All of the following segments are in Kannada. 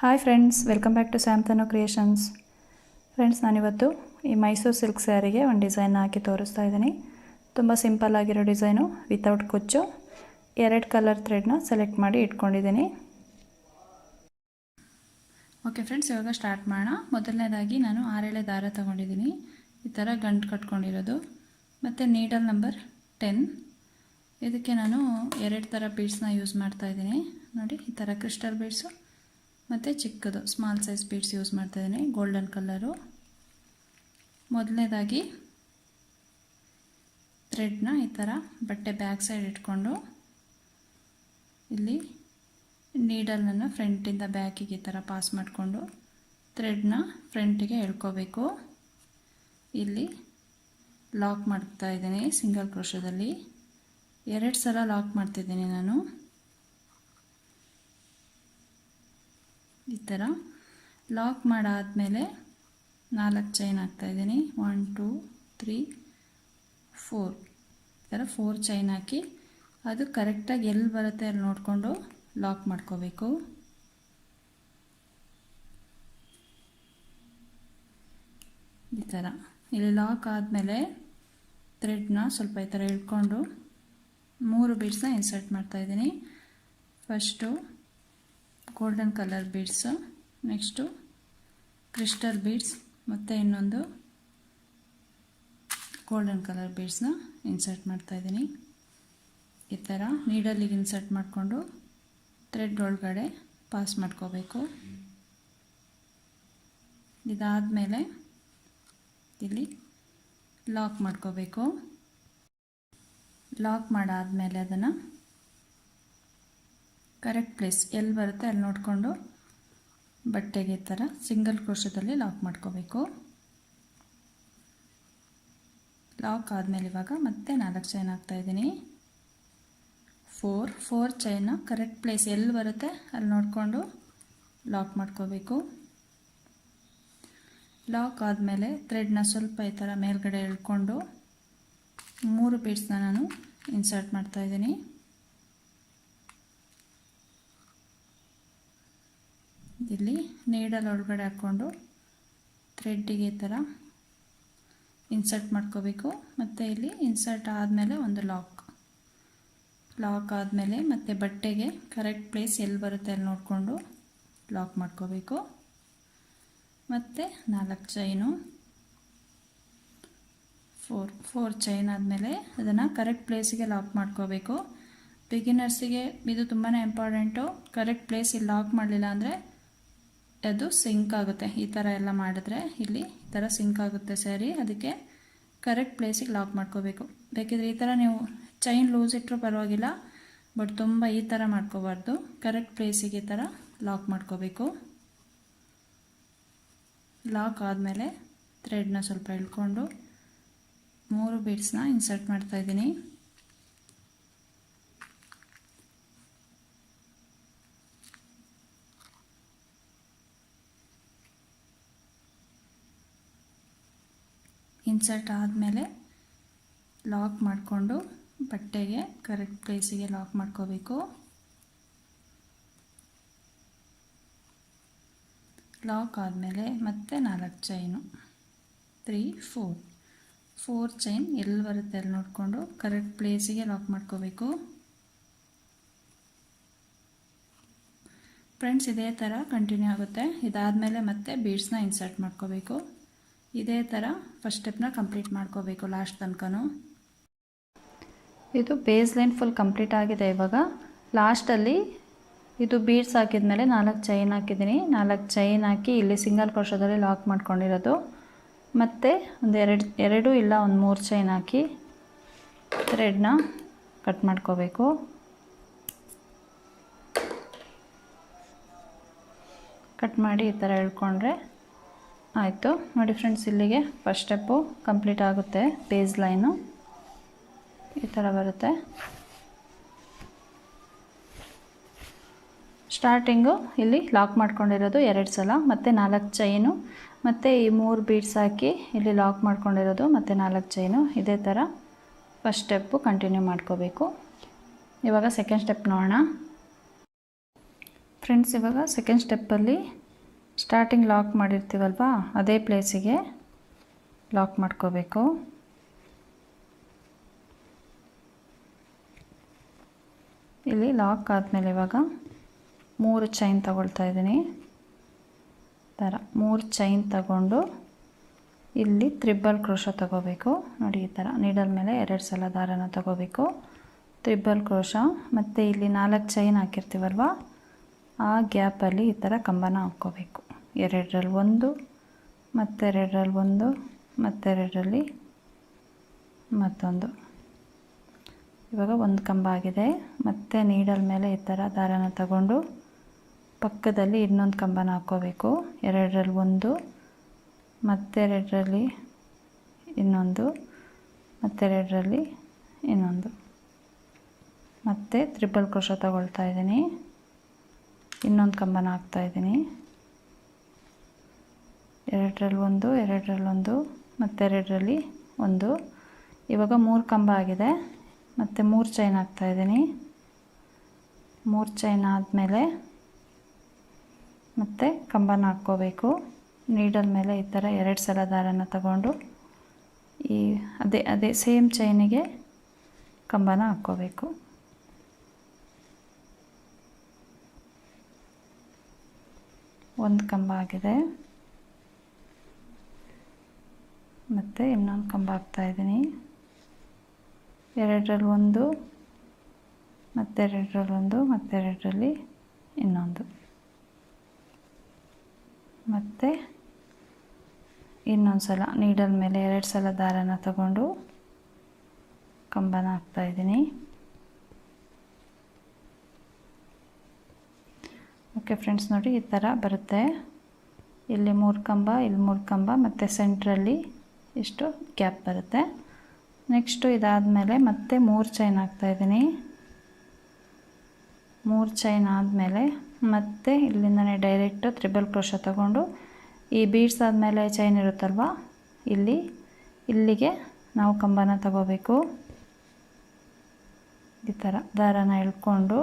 Hi friends welcome back to ಸ್ಯಾಮ್ತನೋ creations friends ನಾನಿವತ್ತು ಈ ಮೈಸೂರು ಸಿಲ್ಕ್ ಸ್ಯಾರಿಗೆ ಒಂದು ಡಿಸೈನ್ ಹಾಕಿ ತೋರಿಸ್ತಾ ಇದ್ದೀನಿ. ತುಂಬ ಸಿಂಪಲ್ ಆಗಿರೋ ಡಿಸೈನು ವಿತೌಟ್ ಕುಚ್ಚು. ಎರಡು ಕಲರ್ ಥ್ರೆಡ್ನ ಸೆಲೆಕ್ಟ್ ಮಾಡಿ ಇಟ್ಕೊಂಡಿದ್ದೀನಿ. ಓಕೆ ಫ್ರೆಂಡ್ಸ್ ಇವಾಗ ಸ್ಟಾರ್ಟ್ ಮಾಡೋಣ. ಮೊದಲನೇದಾಗಿ ನಾನು ಆರೇಳೆ ದಾರ ತೊಗೊಂಡಿದ್ದೀನಿ. ಈ ಥರ ಗಂಟು ಕಟ್ಕೊಂಡಿರೋದು. ಮತ್ತು ನೀಡಲ್ ನಂಬರ್ ಟೆನ್ ಇದಕ್ಕೆ ನಾನು ಎರಡು ಥರ ಬೀಡ್ಸ್ನ ಯೂಸ್ ಮಾಡ್ತಾ ಇದ್ದೀನಿ. ನೋಡಿ, ಈ ಥರ ಕ್ರಿಸ್ಟಲ್ ಬೀಡ್ಸು ಮತ್ತು ಚಿಕ್ಕದು ಸ್ಮಾಲ್ ಸೈಜ್ ಬೀಡ್ಸ್ ಯೂಸ್ ಮಾಡ್ತಾ ಇದ್ದೀನಿ ಗೋಲ್ಡನ್ ಕಲ್ಲರು ಮೊದಲನೇದಾಗಿ ಥ್ರೆಡ್ನ ಈ ಥರ ಬಟ್ಟೆ ಬ್ಯಾಕ್ ಸೈಡ್ ಇಟ್ಕೊಂಡು ಇಲ್ಲಿ ನೀಡಲನ್ನು ಫ್ರಂಟಿಂದ ಬ್ಯಾಕಿಗೆ ಈ ಥರ ಪಾಸ್ ಮಾಡಿಕೊಂಡು ಥ್ರೆಡ್ನ ಫ್ರಂಟಿಗೆ ಎಳ್ಕೋಬೇಕು. ಇಲ್ಲಿ ಲಾಕ್ ಮಾಡ್ತಾ ಇದ್ದೀನಿ ಸಿಂಗಲ್ ಕ್ರೋಶದಲ್ಲಿ ಎರಡು ಸಲ ಲಾಕ್ ಮಾಡ್ತಿದ್ದೀನಿ ನಾನು. ಈ ಥರ ಲಾಕ್ ಮಾಡಾದಮೇಲೆ ನಾಲ್ಕು ಚೈನ್ ಹಾಕ್ತಾಯಿದ್ದೀನಿ ಒನ್ ಟೂ ತ್ರೀ ಫೋರ್ ಈ ಥರ ಫೋರ್ ಚೈನ್ ಹಾಕಿ ಅದು ಕರೆಕ್ಟಾಗಿ ಎಲ್ಲಿ ಬರುತ್ತೆ ಅಲ್ಲಿ ನೋಡಿಕೊಂಡು ಲಾಕ್ ಮಾಡ್ಕೋಬೇಕು. ಈ ಥರ. ಇಲ್ಲಿ ಲಾಕ್ ಆದಮೇಲೆ ಥ್ರೆಡ್ನ ಸ್ವಲ್ಪ ಈ ಥರ ಇಟ್ಕೊಂಡು ಮೂರು ಬೀಡ್ಸ್ನ ಇನ್ಸರ್ಟ್ ಮಾಡ್ತಾಯಿದ್ದೀನಿ first golden colour beads next crystal beads ಮತ್ತು ಇನ್ನೊಂದು ಗೋಲ್ಡನ್ ಕಲರ್ ಬೀಡ್ಸ್ನ ಇನ್ಸರ್ಟ್ ಮಾಡ್ತಾಯಿದ್ದೀನಿ ಈ ಥರ ನೀಡಲ್ಲಿಗೆ ಇನ್ಸರ್ಟ್ ಮಾಡಿಕೊಂಡು ಥ್ರೆಡ್ ಒಳಗಡೆ ಪಾಸ್ ಮಾಡ್ಕೋಬೇಕು. ಇದಾದಮೇಲೆ ಇಲ್ಲಿ ಲಾಕ್ ಮಾಡ್ಕೋಬೇಕು. ಲಾಕ್ ಮಾಡಾದಮೇಲೆ ಅದನ್ನು ಕರೆಕ್ಟ್ ಪ್ಲೇಸ್. ಎಲ್ಲಿ ಬರುತ್ತೆ ಅಲ್ಲಿ ನೋಡಿಕೊಂಡು ಬಟ್ಟೆಗೆ ಥರ ಸಿಂಗಲ್ ಕ್ರೋಶದಲ್ಲಿ ಲಾಕ್ ಮಾಡ್ಕೋಬೇಕು. ಲಾಕ್ ಆದಮೇಲೆ ಇವಾಗ ಮತ್ತೆ ನಾಲ್ಕು ಚೈನ್ ಹಾಕ್ತಾಯಿದ್ದೀನಿ ಫೋರ್ ಫೋರ್ ಚೈನ ಕರೆಕ್ಟ್ ಪ್ಲೇಸ್. ಎಲ್ಲಿ ಬರುತ್ತೆ ಅಲ್ಲಿ ನೋಡಿಕೊಂಡು ಲಾಕ್ ಮಾಡ್ಕೋಬೇಕು. ಲಾಕ್ ಆದಮೇಲೆ ಥ್ರೆಡ್ನ ಸ್ವಲ್ಪ ಈ ಥರ ಮೇಲ್ಗಡೆ ಎಳ್ಕೊಂಡು ಮೂರು ಬೀಡ್ಸ್ನ ನಾನು ಇನ್ಸರ್ಟ್ ಮಾಡ್ತಾಯಿದ್ದೀನಿ ಇಲ್ಲಿ ನೀಡಲ್ ಒಳಗಡೆ ಹಾಕ್ಕೊಂಡು ಥ್ರೆಡ್ಡಿಗೆ ಥರ ಇನ್ಸರ್ಟ್ ಮಾಡ್ಕೋಬೇಕು. ಮತ್ತು ಇಲ್ಲಿ ಇನ್ಸರ್ಟ್ ಆದಮೇಲೆ ಒಂದು ಲಾಕ್ ಲಾಕ್ ಆದಮೇಲೆ ಮತ್ತು ಬಟ್ಟೆಗೆ ಕರೆಕ್ಟ್ ಪ್ಲೇಸ್ ಎಲ್ಲಿ ಬರುತ್ತೆ ಅಲ್ಲಿ ನೋಡಿಕೊಂಡು ಲಾಕ್ ಮಾಡ್ಕೋಬೇಕು. ಮತ್ತು ನಾಲ್ಕು ಚೈನು ಫೋರ್ ಫೋರ್ ಚೈನ್ ಆದಮೇಲೆ ಅದನ್ನು ಕರೆಕ್ಟ್ ಪ್ಲೇಸಿಗೆ ಲಾಕ್ ಮಾಡ್ಕೋಬೇಕು. ಬಿಗಿನರ್ಸಿಗೆ ಇದು ತುಂಬಾ ಇಂಪಾರ್ಟೆಂಟು ಕರೆಕ್ಟ್ ಪ್ಲೇಸಿಗೆ ಲಾಕ್ ಮಾಡಲಿಲ್ಲ ಅಂದರೆ ಅದು ಸಿಂಕ್ ಆಗುತ್ತೆ. ಈ ಥರ ಎಲ್ಲ ಮಾಡಿದ್ರೆ ಇಲ್ಲಿ ಈ ಥರ ಸಿಂಕ್ ಆಗುತ್ತೆ ಸರಿ. ಅದಕ್ಕೆ ಕರೆಕ್ಟ್ ಪ್ಲೇಸಿಗೆ ಲಾಕ್ ಮಾಡ್ಕೋಬೇಕು. ಬೇಕಿದ್ರೆ ಈ ಥರ ನೀವು ಚೈನ್ ಲೂಸ್ ಇಟ್ಟರೂ ಪರವಾಗಿಲ್ಲ ಬಟ್ ತುಂಬ ಈ ಥರ ಮಾಡ್ಕೋಬಾರ್ದು. ಕರೆಕ್ಟ್ ಪ್ಲೇಸಿಗೆ ಈ ಥರ ಲಾಕ್ ಮಾಡ್ಕೋಬೇಕು. ಲಾಕ್ ಆದಮೇಲೆ ಥ್ರೆಡ್ನ ಸ್ವಲ್ಪ ಇಳ್ಕೊಂಡು ಮೂರು ಬೀಡ್ಸ್ನ ಇನ್ಸರ್ಟ್ ಮಾಡ್ತಾಯಿದ್ದೀನಿ ಇನ್ಸರ್ಟ್ ಆದಮೇಲೆ ಲಾಕ್ ಮಾಡಿಕೊಂಡು ಬಟ್ಟೆಗೆ ಕರೆಕ್ಟ್ ಪ್ಲೇಸಿಗೆ ಲಾಕ್ ಮಾಡ್ಕೋಬೇಕು. ಲಾಕ್ ಆದಮೇಲೆ ಮತ್ತೆ ನಾಲ್ಕು chain. Three, four. Four chain ಎಲ್ಲಿ ಬರುತ್ತೆ ಅಲ್ಲಿ ನೋಡಿಕೊಂಡು ಕರೆಕ್ಟ್ ಪ್ಲೇಸಿಗೆ ಲಾಕ್ ಮಾಡ್ಕೋಬೇಕು. ಫ್ರೆಂಡ್ಸ್, ಇದೇ ಥರ ಕಂಟಿನ್ಯೂ ಆಗುತ್ತೆ. ಇದಾದಮೇಲೆ ಮತ್ತೆ ಬೀಡ್ಸ್ನ ಇನ್ಸರ್ಟ್ ಮಾಡ್ಕೋಬೇಕು. ಇದೇ ಥರ ಫಸ್ಟ್ ಸ್ಟೆಪ್ನ ಕಂಪ್ಲೀಟ್ ಮಾಡ್ಕೋಬೇಕು ಲಾಸ್ಟ್ ತನಕನೂ. ಇದು ಬೇಸ್ ಲೈನ್ ಫುಲ್ ಕಂಪ್ಲೀಟ್ ಆಗಿದೆ ಇವಾಗ. ಲಾಸ್ಟಲ್ಲಿ ಇದು ಬೀಡ್ಸ್ ಹಾಕಿದ್ಮೇಲೆ ನಾಲ್ಕು ಚೈನ್ ಹಾಕಿದ್ದೀನಿ. ನಾಲ್ಕು ಚೈನ್ ಹಾಕಿ ಇಲ್ಲಿ ಸಿಂಗಲ್ ಕ್ರೋಶದಲ್ಲಿ ಲಾಕ್ ಮಾಡ್ಕೊಂಡಿರೋದು. ಮತ್ತು ಒಂದು ಎರಡು ಎರಡು ಇಲ್ಲ ಒಂದು ಮೂರು ಚೈನ್ ಹಾಕಿ ಥ್ರೆಡ್ನ ಕಟ್ ಮಾಡ್ಕೋಬೇಕು. ಕಟ್ ಮಾಡಿ ಈ ಥರ ಎಳ್ಕೊಂಡ್ರೆ ಆಯಿತು. ನೋಡಿ ಫ್ರೆಂಡ್ಸ್ ಇಲ್ಲಿಗೆ ಫಸ್ಟ್ ಸ್ಟೆಪ್ಪು ಕಂಪ್ಲೀಟ್ ಆಗುತ್ತೆ ಪೇಜ್ ಲೈನು ಈ ಥರ ಬರುತ್ತೆ. ಸ್ಟಾರ್ಟಿಂಗು ಇಲ್ಲಿ ಲಾಕ್ ಮಾಡ್ಕೊಂಡಿರೋದು ಎರಡು ಸಲ, ಮತ್ತು ನಾಲ್ಕು ಚೈನು ಮತ್ತು ಈ ಮೂರು ಬೀಡ್ಸ್ ಹಾಕಿ ಇಲ್ಲಿ ಲಾಕ್ ಮಾಡ್ಕೊಂಡಿರೋದು ಮತ್ತು ನಾಲ್ಕು ಚೈನು ಇದೇ ಥರ ಫಸ್ಟ್ ಸ್ಟೆಪ್ಪು ಕಂಟಿನ್ಯೂ ಮಾಡ್ಕೋಬೇಕು. ಇವಾಗ ಸೆಕೆಂಡ್ ಸ್ಟೆಪ್ ನೋಡೋಣ. ಫ್ರೆಂಡ್ಸ್ ಇವಾಗ ಸೆಕೆಂಡ್ ಸ್ಟೆಪ್ಪಲ್ಲಿ ಸ್ಟಾರ್ಟಿಂಗ್ ಲಾಕ್ ಮಾಡಿರ್ತೀವಲ್ವಾ? ಅದೇ ಪ್ಲೇಸಿಗೆ ಲಾಕ್ ಮಾಡ್ಕೋಬೇಕು. ಇಲ್ಲಿ ಲಾಕ್ ಆದಮೇಲೆ ಇವಾಗ ಮೂರು ಚೈನ್ ತಗೊಳ್ತಾ ಇದ್ದೀನಿ. ಥರ ಮೂರು ಚೈನ್ ತಗೊಂಡು ಇಲ್ಲಿ ತ್ರಿಬಲ್ ಕ್ರೋಶ ತಗೋಬೇಕು. ನೋಡಿ ಈ ಥರ ನೀಡಲ್ ಮೇಲೆ ಎರಡು ಸಲ ದಾರನ ತಗೋಬೇಕು. ತ್ರಿಬಲ್ ಕ್ರೋಶ ಮತ್ತು ಇಲ್ಲಿ ನಾಲ್ಕು ಚೈನ್ ಹಾಕಿರ್ತೀವಲ್ವ? ಆ ಗ್ಯಾಪಲ್ಲಿ ಈ ಥರ ಕಂಬನ ಹಾಕ್ಕೋಬೇಕು. ಎರಡರಲ್ಲಿ ಒಂದು ಮತ್ತೆರಡರಲ್ಲಿ ಒಂದು ಮತ್ತೆರಡರಲ್ಲಿ ಮತ್ತೊಂದು. ಇವಾಗ ಒಂದು ಕಂಬ ಆಗಿದೆ ಮತ್ತೆ ನೀಡಲ್ ಮೇಲೆ ಈ ಥರ ದಾರನ ತಗೊಂಡು ಪಕ್ಕದಲ್ಲಿ ಇನ್ನೊಂದು ಕಂಬನ ಹಾಕ್ಕೋಬೇಕು ಎರಡರಲ್ಲಿ ಒಂದು ಮತ್ತೆರಡರಲ್ಲಿ ಇನ್ನೊಂದು ಮತ್ತೆರಡರಲ್ಲಿ ಇನ್ನೊಂದು. ಮತ್ತೆ ತ್ರಿಬಲ್ ಕ್ರೋಶ ತಗೊಳ್ತಾ ಇದ್ದೀನಿ. ಇನ್ನೊಂದು ಕಂಬನ ಹಾಕ್ತಾಯಿದ್ದೀನಿ ಎರಡರಲ್ಲಿ ಒಂದು ಎರಡರಲ್ಲಿ ಒಂದು, ಮತ್ತೆರಡರಲ್ಲಿ ಒಂದು. ಇವಾಗ ಮೂರು ಕಂಬ ಆಗಿದೆ. ಮತ್ತು ಮೂರು ಚೈನ್ ಹಾಕ್ತಾಯಿದ್ದೀನಿ ಮೂರು ಚೈನ್ ಆದಮೇಲೆ ಮತ್ತು ಕಂಬನ ಹಾಕ್ಕೋಬೇಕು. ನೀಡಲ್ ಮೇಲೆ ಈ ಥರ ಎರಡು ಸಲ ದಾರನ ತಗೊಂಡು ಈ ಅದೇ ಅದೇ ಸೇಮ್ ಚೈನಿಗೆ ಕಂಬನ ಹಾಕ್ಕೋಬೇಕು. ಒಂದು ಕಂಬ ಆಗಿದೆ. ಮತ್ತು ಇನ್ನೊಂದು ಕಂಬ ಹಾಕ್ತಾಯಿದ್ದೀನಿ ಎರಡರಲ್ಲಿ ಒಂದು ಮತ್ತೆರಡರಲ್ಲಿ ಒಂದು ಮತ್ತೆರಡರಲ್ಲಿ ಇನ್ನೊಂದು. ಮತ್ತು ಇನ್ನೊಂದು ಸಲ, ನೀಡಲ್ ಮೇಲೆ ಎರಡು ಸಲ ದಾರನ ತಗೊಂಡು ಕಂಬನ ಹಾಕ್ತಾಯಿದ್ದೀನಿ ಓಕೆ ಫ್ರೆಂಡ್ಸ್, ನೋಡಿ ಈ ಥರ ಬರುತ್ತೆ. ಇಲ್ಲಿ ಮೂರು ಕಂಬ, ಇಲ್ಲಿ ಮೂರು ಕಂಬ, ಮತ್ತು ಸೆಂಟ್ರಲ್ಲಿ ಇಷ್ಟು ಗ್ಯಾಪ್ ಬರುತ್ತೆ. ನೆಕ್ಸ್ಟು ಇದಾದಮೇಲೆ ಮತ್ತೆ ಮೂರು ಚೈನ್ ಹಾಕ್ತಾಯಿದ್ದೀನಿ ಮೂರು ಚೈನ್ ಆದಮೇಲೆ ಮತ್ತೆ ಇಲ್ಲಿಂದನೇ ಡೈರೆಕ್ಟು ತ್ರಿಬಲ್ ಕ್ರೋಶ ತಗೊಂಡು, ಈ ಬೀಡ್ಸ್ ಆದಮೇಲೆ ಚೈನ್ ಇರುತ್ತಲ್ವ, ಇಲ್ಲಿ, ಇಲ್ಲಿಗೆ ನಾವು ಕಂಬನ ತಗೋಬೇಕು. ಈ ಥರ ದಾರನ ಎಳ್ಕೊಂಡು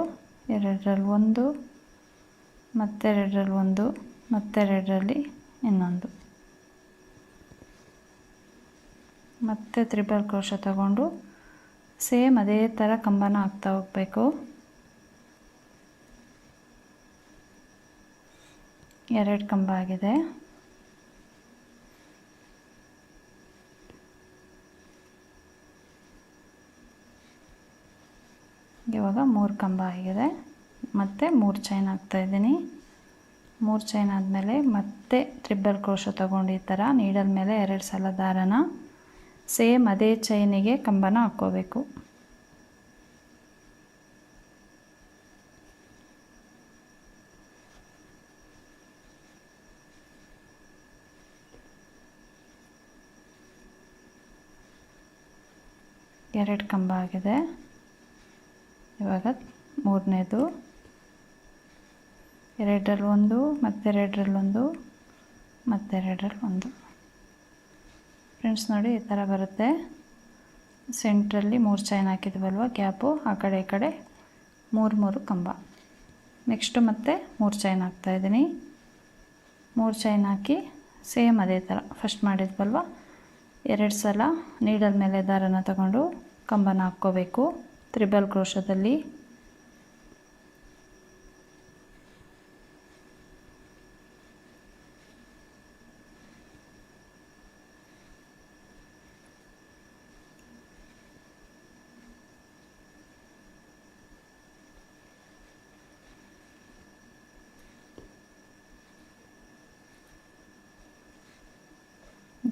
ಎರಡರಲ್ಲಿ ಒಂದು, ಮತ್ತೆರಡರಲ್ಲಿ ಒಂದು, ಮತ್ತೆರಡರಲ್ಲಿ ಇನ್ನೊಂದು. ಮತ್ತೆ ತ್ರಿಬಲ್ ಕ್ರೋಶ ತಗೊಂಡು ಸೇಮ್ ಅದೇ ಥರ ಕಂಬನ ಹಾಕ್ತಾ ಹೋಗಬೇಕು. ಎರಡು ಕಂಬ ಆಗಿದೆ. ಇವಾಗ ಮೂರು ಕಂಬ ಆಗಿದೆ. ಮತ್ತೆ ಮೂರು ಚೈನ್ ಹಾಕ್ತಾಯಿದ್ದೀನಿ ಮೂರು ಚೈನ್ ಆದಮೇಲೆ ಮತ್ತೆ ತ್ರಿಬಲ್ ಕ್ರೋಶ ತೊಗೊಂಡು ಈ ಥರ ನೀಡಲ್ ಮೇಲೆ ಎರಡು ಸಲ ದಾರನ ಸೇಮ್ ಅದೇ ಚೈನಿಗೆ ಕಂಬನ ಹಾಕ್ಕೋಬೇಕು. ಎರಡು ಕಂಬ ಆಗಿದೆ. ಇವಾಗ ಮೂರನೇದು. ಎರಡರಲ್ಲಿ ಒಂದು ಮತ್ತೆರಡರಲ್ಲೊಂದು. ಮತ್ತೆರಡರಲ್ಲಿ ಒಂದು ಫ್ರೆಂಡ್ಸ್ ನೋಡಿ ಈ ಥರ ಬರುತ್ತೆ. ಸೆಂಟ್ರಲ್ಲಿ ಮೂರು ಚೈನ್ ಹಾಕಿದ್ವಲ್ವ, ಗ್ಯಾಪು, ಆ ಕಡೆ ಈ ಕಡೆ, ಮೂರು ಮೂರು ಕಂಬ. ನೆಕ್ಸ್ಟು ಮತ್ತೆ ಮೂರು ಚೈನ್ ಹಾಕ್ತಾಯಿದ್ದೀನಿ ಮೂರು ಚೈನ್ ಹಾಕಿ ಸೇಮ್ ಅದೇ ಥರ. ಫಸ್ಟ್ ಮಾಡಿದ್ವಲ್ವ, ಎರಡು ಸಲ ನೀಡಲ್ ಮೇಲೆ ದಾರನ ತಗೊಂಡು ಕಂಬನ ಹಾಕ್ಕೋಬೇಕು. ತ್ರಿಬಲ್ ಕ್ರೋಶದಲ್ಲಿ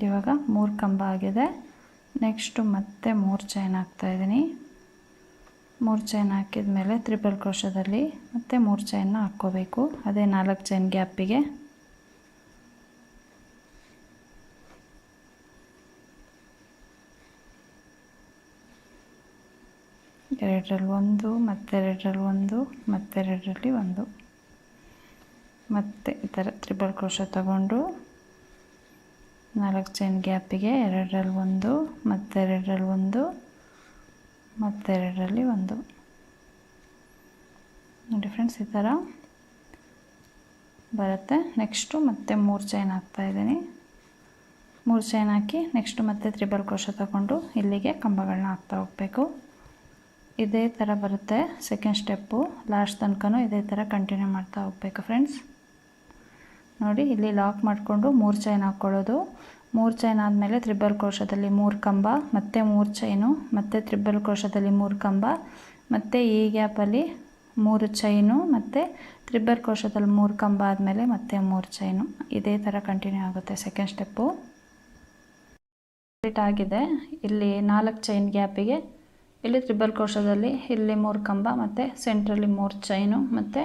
ಇವಾಗ ಮೂರು ಕಂಬ ಆಗಿದೆ. ನೆಕ್ಸ್ಟು ಮತ್ತೆ ಮೂರು ಚೈನ್ ಹಾಕ್ತಾಯಿದ್ದೀನಿ ಮೂರು ಚೈನ್ ಹಾಕಿದ ಮೇಲೆ ತ್ರಿಬಲ್ ಕ್ರೋಶದಲ್ಲಿ ಮತ್ತೆ ಮೂರು ಚೈನ್ನ ಹಾಕ್ಕೋಬೇಕು. ಅದೇ ನಾಲ್ಕು ಚೈನ್ ಗ್ಯಾಪಿಗೆ ಎರಡರಲ್ಲಿ ಒಂದು, ಮತ್ತೆ ಎರಡರಲ್ಲಿ ಒಂದು, ಮತ್ತೆ ಎರಡರಲ್ಲಿ ಒಂದು. ಮತ್ತೆ ಈ ಥರ ತ್ರಿಬಲ್ ಕ್ರೋಶ ತಗೊಂಡು ನಾಲ್ಕು ಚೈನ್ ಗ್ಯಾಪಿಗೆ ಎರಡರಲ್ಲಿ ಒಂದು, ಮತ್ತೆರಡರಲ್ಲಿ ಒಂದು ಮತ್ತೆರಡರಲ್ಲಿ ಒಂದು. ನೋಡಿ ಫ್ರೆಂಡ್ಸ್ ಈ ಥರ ಬರುತ್ತೆ. ನೆಕ್ಸ್ಟು ಮತ್ತೆ ಮೂರು ಚೈನ್ ಹಾಕ್ತಾಯಿದ್ದೀನಿ ಮೂರು ಚೈನ್ ಹಾಕಿ ನೆಕ್ಸ್ಟು ಮತ್ತೆ ತ್ರಿಬಲ್ ಕ್ರೋಶ ತಗೊಂಡು ಇಲ್ಲಿಗೆ ಕಂಬಗಳನ್ನ ಹಾಕ್ತಾ ಹೋಗಬೇಕು. ಇದೇ ಥರ ಬರುತ್ತೆ ಸೆಕೆಂಡ್ ಸ್ಟೆಪ್ಪು ಲಾಸ್ಟ್ ತನಕನೂ ಇದೇ ಥರ ಕಂಟಿನ್ಯೂ ಮಾಡ್ತಾ ಹೋಗಬೇಕು ಫ್ರೆಂಡ್ಸ್ ನೋಡಿ, ಇಲ್ಲಿ ಲಾಕ್ ಮಾಡಿಕೊಂಡು ಮೂರು ಚೈನ್ ಹಾಕ್ಕೊಳ್ಳೋದು ಮೂರು ಚೈನ್ ಆದಮೇಲೆ ತ್ರಿಬಲ್ ಕ್ರೋಶದಲ್ಲಿ ಮೂರು ಕಂಬ, ಮತ್ತು ಮೂರು ಚೈನು ಮತ್ತು ತ್ರಿಬಲ್ ಕ್ರೋಶದಲ್ಲಿ ಮೂರು ಕಂಬ, ಮತ್ತು ಈ ಗ್ಯಾಪಲ್ಲಿ ಮೂರು ಚೈನು ಮತ್ತು ತ್ರಿಬಲ್ ಕ್ರೋಶದಲ್ಲಿ ಮೂರು ಕಂಬ ಆದಮೇಲೆ ಮತ್ತೆ ಮೂರು ಚೈನು ಇದೇ ಥರ ಕಂಟಿನ್ಯೂ ಆಗುತ್ತೆ ಸೆಕೆಂಡ್ ಸ್ಟೆಪ್ಪು ಕಂಪ್ಲೀಟ್ ಆಗಿದೆ. ಇಲ್ಲಿ ನಾಲ್ಕು ಚೈನ್ ಗ್ಯಾಪಿಗೆ ಇಲ್ಲಿ ತ್ರಿಬಲ್ ಕ್ರೋಶದಲ್ಲಿ ಇಲ್ಲಿ ಮೂರು ಕಂಬ, ಮತ್ತು ಸೆಂಟ್ರಲ್ಲಿ ಮೂರು ಚೈನು ಮತ್ತು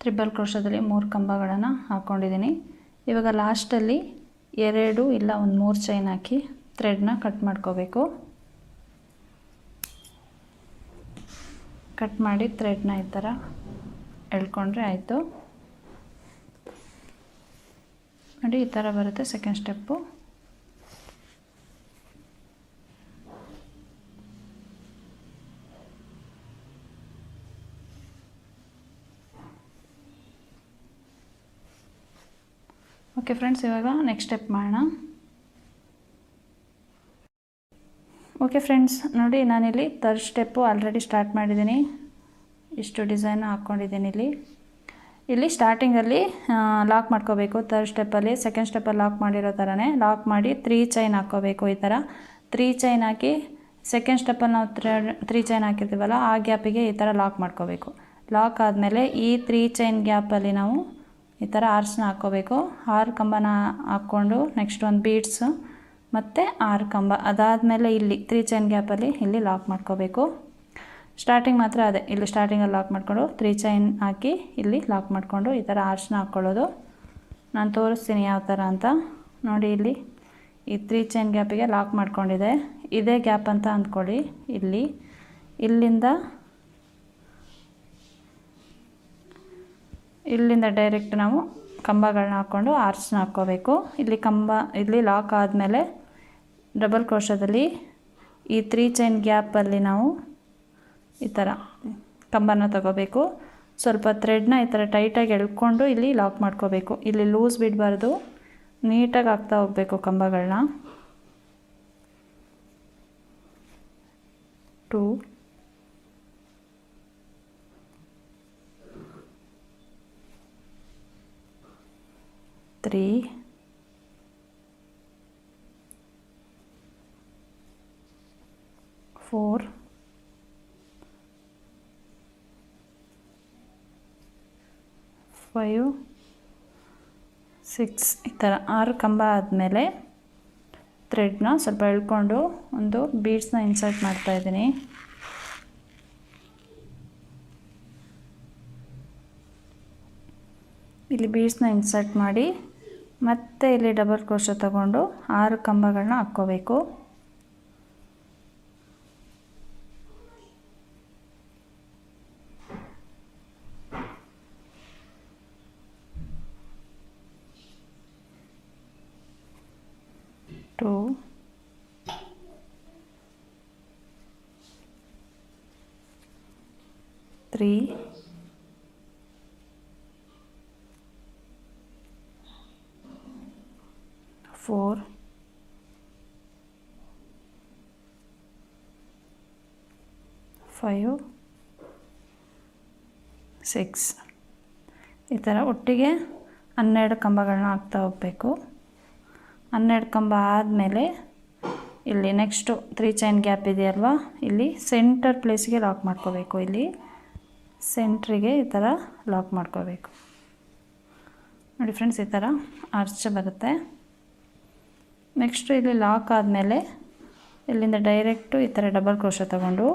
ತ್ರಿಬಲ್ ಕ್ರೋಶದಲ್ಲಿ ಮೂರು ಕಂಬಗಳನ್ನು ಹಾಕ್ಕೊಂಡಿದ್ದೀನಿ ಇವಾಗ ಲಾಸ್ಟಲ್ಲಿ ಎರಡು ಇಲ್ಲ ಒಂದು ಮೂರು ಚೈನ್ ಹಾಕಿ ಥ್ರೆಡ್ನ ಕಟ್ ಮಾಡ್ಕೋಬೇಕು. ಕಟ್ ಮಾಡಿ ಥ್ರೆಡ್ನ ಈ ಥರ ಎಳ್ಕೊಂಡ್ರೆ ಆಯಿತು. ನೋಡಿ ಈ ಥರ ಬರುತ್ತೆ ಸೆಕೆಂಡ್ ಸ್ಟೆಪ್ಪು ಓಕೆ ಫ್ರೆಂಡ್ಸ್, ಇವಾಗ ನೆಕ್ಸ್ಟ್ ಸ್ಟೆಪ್ ಮಾಡೋಣ. ಓಕೆ ಫ್ರೆಂಡ್ಸ್, ನೋಡಿ ನಾನಿಲ್ಲಿ ತರ್ಡ್ ಸ್ಟೆಪ್ಪು ಆಲ್ರೆಡಿ ಸ್ಟಾರ್ಟ್ ಮಾಡಿದ್ದೀನಿ. ಇಷ್ಟು ಡಿಸೈನ್ ಹಾಕ್ಕೊಂಡಿದ್ದೀನಿ ಇಲ್ಲಿ. ಇಲ್ಲಿ ಸ್ಟಾರ್ಟಿಂಗಲ್ಲಿ ಲಾಕ್ ಮಾಡ್ಕೋಬೇಕು ತರ್ಡ್ ಸ್ಟೆಪ್ಪಲ್ಲಿ ಸೆಕೆಂಡ್ ಸ್ಟೆಪ್ಪಲ್ಲಿ ಲಾಕ್ ಮಾಡಿರೋ ಥರನೇ ಲಾಕ್ ಮಾಡಿ ತ್ರೀ ಚೈನ್ ಹಾಕ್ಕೋಬೇಕು ಈ ಥರ. ತ್ರೀ ಚೈನ್ ಹಾಕಿ ಸೆಕೆಂಡ್ ಸ್ಟೆಪ್ಪಲ್ಲಿ ನಾವು ತ್ರೀ ಚೈನ್ ಹಾಕಿರ್ತೀವಲ್ಲ, ಆ ಗ್ಯಾಪಿಗೆ ಈ ಥರ ಲಾಕ್ ಮಾಡ್ಕೋಬೇಕು. ಲಾಕ್ ಆದಮೇಲೆ ಈ ತ್ರೀ ಚೈನ್ ಗ್ಯಾಪಲ್ಲಿ ನಾವು ಈ ಥರ ಆರ್ಸ್ನ ಹಾಕ್ಕೋಬೇಕು ಆರು ಕಂಬನ ಹಾಕ್ಕೊಂಡು ನೆಕ್ಸ್ಟ್ ಒಂದು ಬೀಡ್ಸು ಮತ್ತು ಆರು ಕಂಬ. ಅದಾದಮೇಲೆ ಇಲ್ಲಿ ತ್ರೀ ಚೈನ್ ಗ್ಯಾಪಲ್ಲಿ ಇಲ್ಲಿ ಲಾಕ್ ಮಾಡ್ಕೋಬೇಕು. ಸ್ಟಾರ್ಟಿಂಗ್ ಮಾತ್ರ ಅದೇ, ಇಲ್ಲಿ ಸ್ಟಾರ್ಟಿಂಗಲ್ಲಿ ಲಾಕ್ ಮಾಡಿಕೊಂಡು ತ್ರೀ ಚೈನ್ ಹಾಕಿ ಇಲ್ಲಿ ಲಾಕ್ ಮಾಡಿಕೊಂಡು ಈ ಥರ ಆರ್ಸ್ನ ಹಾಕ್ಕೊಳ್ಳೋದು ನಾನು ತೋರಿಸ್ತೀನಿ ಯಾವ ಥರ ಅಂತ. ನೋಡಿ ಇಲ್ಲಿ ಈ ತ್ರೀ ಚೈನ್ ಗ್ಯಾಪಿಗೆ ಲಾಕ್ ಮಾಡ್ಕೊಂಡಿದೆ. ಇದೇ ಗ್ಯಾಪ್ ಅಂತ ಅಂದ್ಕೊಳ್ಳಿ. ಇಲ್ಲಿ, ಇಲ್ಲಿಂದ ಇಲ್ಲಿಂದ ಡೈರೆಕ್ಟ್ ನಾವು ಕಂಬಗಳನ್ನ ಹಾಕ್ಕೊಂಡು ಆರ್ಸ್ನ ಹಾಕ್ಕೋಬೇಕು. ಇಲ್ಲಿ ಕಂಬ, ಇಲ್ಲಿ ಲಾಕ್ ಆದಮೇಲೆ ಡಬಲ್ ಕ್ರೋಶದಲ್ಲಿ ಈ ತ್ರೀ ಚೈನ್ ಗ್ಯಾಪಲ್ಲಿ ನಾವು ಈ ಥರ ಕಂಬನ ತಗೋಬೇಕು. ಸ್ವಲ್ಪ ಥ್ರೆಡ್ನ ಈ ಥರ ಟೈಟಾಗಿ ಎಳ್ಕೊಂಡು ಇಲ್ಲಿ ಲಾಕ್ ಮಾಡ್ಕೋಬೇಕು. ಇಲ್ಲಿ ಲೂಸ್ ಬಿಡಬಾರ್ದು ನೀಟಾಗಿ ಹಾಕ್ತಾ ಹೋಗಬೇಕು ಕಂಬಗಳನ್ನ two three four five six ಈ ಥರ ಆರು ಕಂಬ ಆದಮೇಲೆ ಥ್ರೆಡ್ನ ಸ್ವಲ್ಪ ಎಳ್ಕೊಂಡು ಒಂದು ಬೀಡ್ಸ್ನ ಇನ್ಸರ್ಟ್ ಮಾಡ್ತಾಯಿದ್ದೀನಿ ಇಲ್ಲಿ ಬೀಡ್ಸ್ನ ಇನ್ಸರ್ಟ್ ಮಾಡಿ ಮತ್ತೆ ಇಲ್ಲಿ ಡಬಲ್ ಕ್ರೋಶ ತಗೊಂಡು ಆರು ಕಂಬಗಳನ್ನ ಹಾಕ್ಕೋಬೇಕು. Two three four five six ಈ ಥರ ಒಟ್ಟಿಗೆ ಹನ್ನೆರಡು ಕಂಬಗಳನ್ನ ಹಾಕ್ತಾ ಹೋಗಬೇಕು. ಹನ್ನೆರಡು ಕಂಬ ಆದಮೇಲೆ ಇಲ್ಲಿ ನೆಕ್ಸ್ಟು ತ್ರೀ ಚೈನ್ ಗ್ಯಾಪ್ ಇದೆಯಲ್ವಾ? ಇಲ್ಲಿ ಸೆಂಟರ್ ಪ್ಲೇಸ್ಗೆ ಲಾಕ್ ಮಾಡ್ಕೋಬೇಕು. ಇಲ್ಲಿ ಸೆಂಟ್ರಿಗೆ ಈ ಥರ ಲಾಕ್ ಮಾಡ್ಕೋಬೇಕು. ನೋಡಿ ಫ್ರೆಂಡ್ಸ್ ಈ ಥರ ಆರ್ಚ್ ಬರುತ್ತೆ. ನೆಕ್ಸ್ಟು ಇಲ್ಲಿ ಲಾಕ್ ಆದಮೇಲೆ ಇಲ್ಲಿಂದ ಡೈರೆಕ್ಟು ಈ ಥರ ಡಬಲ್ ಕ್ರೋಶ ತಗೊಂಡು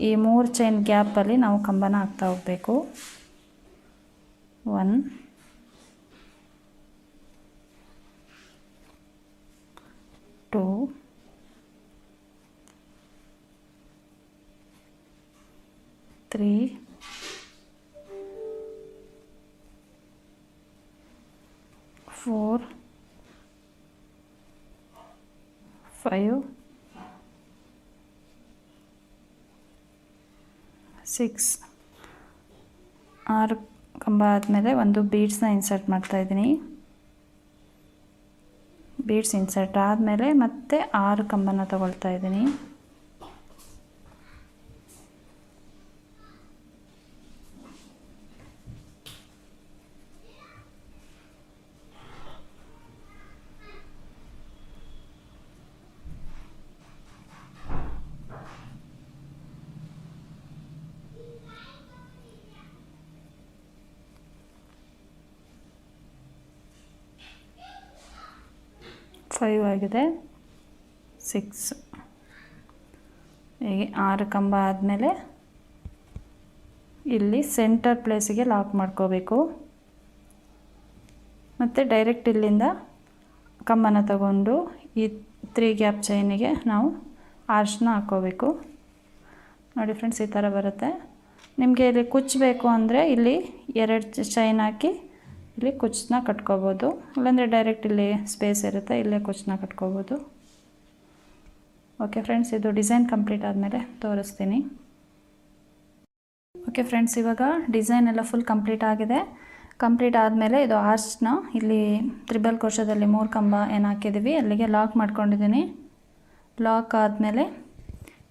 ಈ ಮೂರು ಚೈನ್ ಗ್ಯಾಪಲ್ಲಿ ನಾವು ಕಂಬನ ಹಾಕ್ತಾ ಹೋಗಬೇಕು. One two three four five six ಆರು ಕಂಬ ಆದಮೇಲೆ ಒಂದು ಬೀಡ್ಸ್ನ ಇನ್ಸರ್ಟ್ ಮಾಡ್ತಾಯಿದ್ದೀನಿ ಬೀಡ್ಸ್ ಇನ್ಸರ್ಟ್ ಆದಮೇಲೆ ಮತ್ತೆ ಆರು ಕಂಬನ ತಗೊಳ್ತಾ ಇದ್ದೀನಿ. ಆಗಿದೆ. ಸಿಕ್ಸ್ ಹೀಗೆ ಆರು ಕಂಬ ಆದಮೇಲೆ ಇಲ್ಲಿ ಸೆಂಟರ್ ಪ್ಲೇಸಿಗೆ ಲಾಕ್ ಮಾಡ್ಕೋಬೇಕು. ಮತ್ತು ಡೈರೆಕ್ಟ್ ಇಲ್ಲಿಂದ ಕಂಬನ ತಗೊಂಡು ಈ ತ್ರೀ ಗ್ಯಾಪ್ ಚೈನಿಗೆ ನಾವು ಆರ್ಶನ ಹಾಕ್ಕೋಬೇಕು ನೋಡಿ ಫ್ರೆಂಡ್ಸ್ ಈ ಥರ ಬರುತ್ತೆ. ನಿಮಗೆ ಇಲ್ಲಿ ಕುಚ್ಚಬೇಕು ಅಂದರೆ ಇಲ್ಲಿ ಎರಡು ಚೈನ್ ಹಾಕಿ ಇಲ್ಲಿ ಕುಚ್ಚನ್ನ ಕಟ್ಕೋಬೋದು. ಇಲ್ಲಾಂದರೆ ಡೈರೆಕ್ಟ್ ಇಲ್ಲಿ ಸ್ಪೇಸ್ ಇರುತ್ತೆ, ಇಲ್ಲೇ ಕುಚ್ಚನ್ನ ಕಟ್ಕೋಬೋದು. ಓಕೆ ಫ್ರೆಂಡ್ಸ್ ಇದು ಡಿಸೈನ್ ಕಂಪ್ಲೀಟ್ ಆದಮೇಲೆ ತೋರಿಸ್ತೀನಿ. ಓಕೆ ಫ್ರೆಂಡ್ಸ್ ಇವಾಗ ಡಿಸೈನ್ ಎಲ್ಲ ಫುಲ್ ಕಂಪ್ಲೀಟ್ ಆಗಿದೆ. ಕಂಪ್ಲೀಟ್ ಆದಮೇಲೆ ಇದು ಆರ್ಚ್ನ ಇಲ್ಲಿ ತ್ರಿಬಲ್ ಕೋಶದಲ್ಲಿ ಮೂರು ಕಂಬ ಏನು ಹಾಕಿದ್ದೀವಿ ಅಲ್ಲಿಗೆ ಲಾಕ್ ಮಾಡ್ಕೊಂಡಿದ್ದೀನಿ ಲಾಕ್ ಆದಮೇಲೆ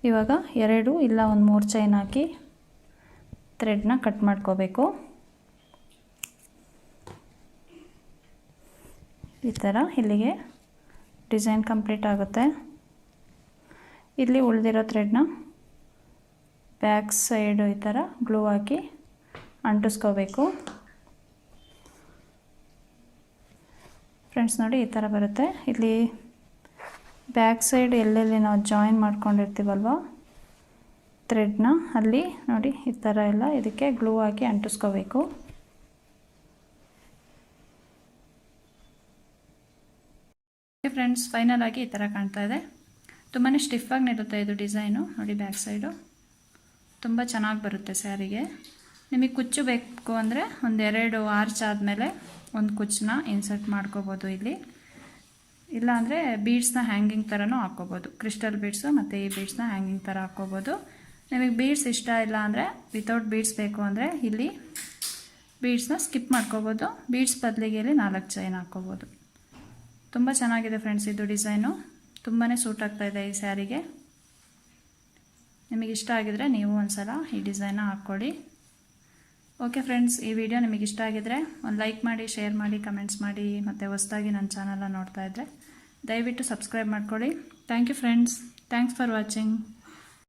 ಇವಾಗ ಎರಡು ಇಲ್ಲ ಒಂದು ಮೂರು ಚೈನ್ ಹಾಕಿ ಥ್ರೆಡ್ನ ಕಟ್ ಮಾಡ್ಕೋಬೇಕು. ಈ ಥರ ಇಲ್ಲಿಗೆ ಡಿಸೈನ್ ಕಂಪ್ಲೀಟ್ ಆಗುತ್ತೆ. ಇಲ್ಲಿ ಉಳಿದಿರೋ ಥ್ರೆಡ್ನ ಬ್ಯಾಕ್ ಸೈಡು ಈ ಥರ ಗ್ಲೂ ಹಾಕಿ ಅಂಟಿಸ್ಕೋಬೇಕು. ಫ್ರೆಂಡ್ಸ್ ನೋಡಿ ಈ ಥರ ಬರುತ್ತೆ. ಇಲ್ಲಿ ಬ್ಯಾಕ್ ಸೈಡ್ ಎಲ್ಲೆಲ್ಲಿ ನಾವು ಜಾಯಿನ್ ಮಾಡ್ಕೊಂಡಿರ್ತೀವಲ್ವ ಥ್ರೆಡ್ನ ಅಲ್ಲಿ ನೋಡಿ ಈ ಥರ ಎಲ್ಲ ಇದಕ್ಕೆ ಗ್ಲೂ ಹಾಕಿ ಅಂಟಿಸ್ಕೋಬೇಕು. ಫ್ರೆಂಡ್ಸ್ ಫೈನಲ್ ಆಗಿ ಈ ಥರ ಕಾಣ್ತಾ ಇದೆ. ತುಂಬಾ ಸ್ಟಿಫಾಗಿ ನಿಲ್ಲುತ್ತೆ ಇದು ಡಿಸೈನು ನೋಡಿ ಬ್ಯಾಕ್ ಸೈಡು ತುಂಬ ಚೆನ್ನಾಗಿ ಬರುತ್ತೆ ಸ್ಯಾರಿಗೆ ನಿಮಗೆ ಕುಚ್ಚು ಬೇಕು ಅಂದರೆ ಒಂದೆರಡು ಆರ್ಚ್ ಆದಮೇಲೆ ಒಂದು ಕುಚ್ಚನ್ನ ಇನ್ಸರ್ಟ್ ಮಾಡ್ಕೋಬೋದು ಇಲ್ಲಿ. ಇಲ್ಲಾಂದರೆ ಬೀಡ್ಸ್ನ ಹ್ಯಾಂಗಿಂಗ್ ಥರನೂ ಹಾಕ್ಕೋಬೋದು. ಕ್ರಿಸ್ಟಲ್ ಬೀಡ್ಸು ಮತ್ತು ಈ ಬೀಡ್ಸ್ನ ಹ್ಯಾಂಗಿಂಗ್ ಥರ ಹಾಕ್ಕೋಬೋದು. ನಿಮಗೆ ಬೀಡ್ಸ್ ಇಷ್ಟ ಇಲ್ಲ ಅಂದರೆ ವಿತೌಟ್ ಬೀಡ್ಸ್ ಬೇಕು ಅಂದರೆ ಇಲ್ಲಿ ಬೀಡ್ಸ್ನ ಸ್ಕಿಪ್ ಮಾಡ್ಕೋಬೋದು. ಬೀಡ್ಸ್ ಬದಲಿಗೆ ಇಲ್ಲಿ ನಾಲ್ಕು ಚೈನ್ ಹಾಕ್ಕೋಬೋದು. ತುಂಬ ಚೆನ್ನಾಗಿದೆ ಫ್ರೆಂಡ್ಸ್ ಇದು ಡಿಸೈನು ತುಂಬಾ ಸೂಟ್ ಆಗ್ತಾ ಇದೆ ಈ ಸ್ಯಾರಿಗೆ ನಿಮಗೆ ಇಷ್ಟ ಆಗಿದರೆ ನೀವು ಒಂದ್ಸಲ ಈ ಡಿಸೈನ್ನ ಹಾಕ್ಕೊಳ್ಳಿ. ಓಕೆ ಫ್ರೆಂಡ್ಸ್ ಈ ವಿಡಿಯೋ ನಿಮಗೆ ಇಷ್ಟ ಆಗಿದರೆ ಒಂದು ಲೈಕ್ ಮಾಡಿ ಶೇರ್ ಮಾಡಿ ಕಮೆಂಟ್ಸ್ ಮಾಡಿ, ಮತ್ತು ಹೊಸದಾಗಿ ನನ್ನ ಚಾನಲ್ನ ನೋಡ್ತಾ ಇದ್ದರೆ ದಯವಿಟ್ಟು ಸಬ್ಸ್ಕ್ರೈಬ್ ಮಾಡ್ಕೊಳ್ಳಿ. Thank you friends thanks for watching